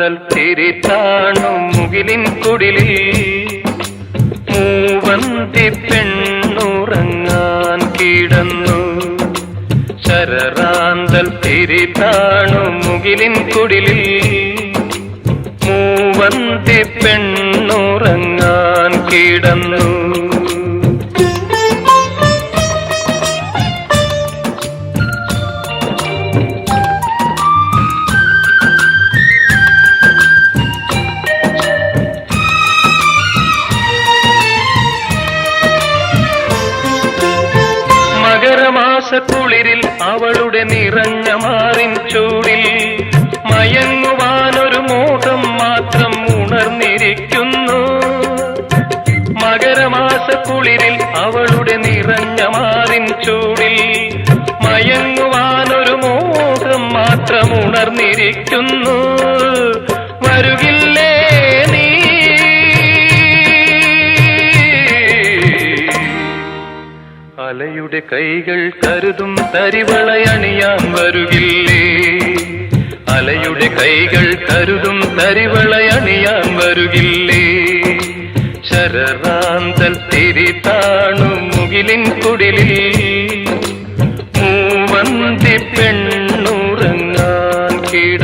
തിരിത്താണു മുകിലിൻ കുടിലിൽ. മൂവന്തി പെണ്ണുറങ്ങാൻ കിടന്നു. ശരറാന്തൽ തിരിത്താണു മുകിലിൻ കുടിലിൽ. മൂവന്തി പെണ്ണുറങ്ങാൻ കിടന്നു. മകരമാസ അവളുടെ നിറഞ്ഞ മാറിൻ ചൂടിൽ മയങ്ങുവാനൊരു മോഹം മാത്രം ഉണർന്നിരിക്കുന്നു. മകരമാസക്കുളിരിൽ അവളുടെ നിറഞ്ഞ മാറിൻ ചൂടിൽ മയങ്ങുവാനൊരു മോഹം മാത്രം ഉണർന്നിരിക്കുന്നു. പാലയുടെ കൈകൾ കരുതും തരിവളയണിയാൻ വരുകില്ലേ? അലയുടെ കൈകൾ കരുതും തരിവളയണിയാൻ വരുകില്ലേ? ശരറാന്തൽ തിരി താണു മുകിലിൻ കുടിലിൽ മൂവന്തി പെണ്ണുറങ്ങാൻ കിട